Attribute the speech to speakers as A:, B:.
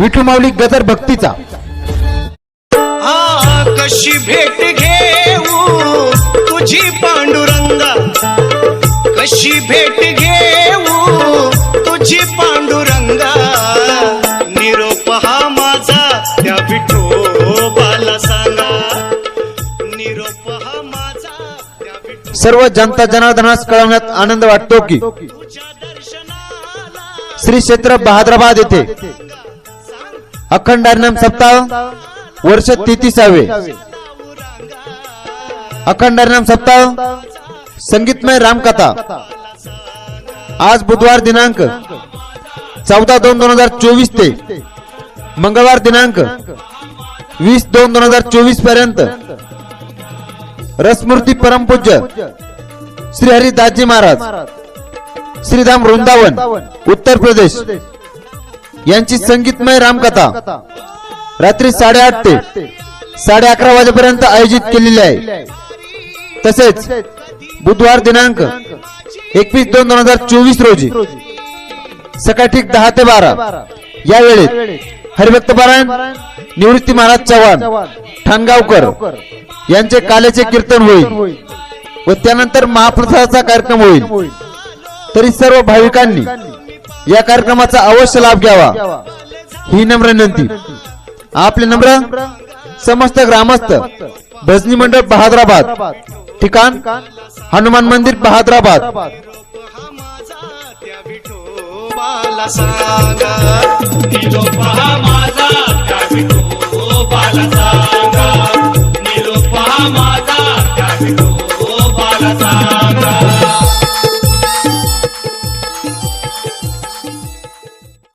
A: विठू माऊली गजर भक्तीचा.
B: कशी भेट घेऊ तुझी पांडुरंगा? कशी भेट घेऊ तुझी पांडुरंगा? निरोप हा माझा त्या विठोबाला सांगा निरोप हा माझा त्या विठो
A: सर्व जनता जनार्दनास कळवण्यात आनंद वाटतो की. श्री क्षेत्र बहादराबाद येथे. अखंड हरिनाम सप्ताह वर्ष तेहतीसावे. अखंड हरिनाम सप्ताह संगीतमय रामकथा. आज बुधवार दिनांक चौदा दोन दोन हजार चोवीस ते मंगळवार दिनांक वीस दोन दोन हजार चोवीसपर्यंत रसमूर्ती परमपूज्य श्री हरिदासजी महाराज श्रीधाम वृंदावन उत्तर प्रदेश. यांची संगीतमय रामकथा. रात्री साडेआठ ते साडे अकरा वाजेपर्यंत आयोजित केलेली आहे. तसेच बुधवार दिनांक एकवीस दोन दोन हजार चोवीस रोजी सकाळी ठीक दहा ते बारा या वेळेत हरिभक्त पारायण निवृत्ती महाराज चव्हाण ठाणगावकर यांचे कालेचे कीर्तन होईल व त्यानंतर महाप्रसादाचा कार्यक्रम होईल. तरी सर्व भाविकांनी या कार्यक्रमाचा अवश्य लाभ घ्यावा. ही नम्र विनंती. आपले नम्र समस्त ग्रामस्थ भजनी मंडळ बहादराबाद ठिकाण हनुमान मंदिर बहादराबाद.
B: माझा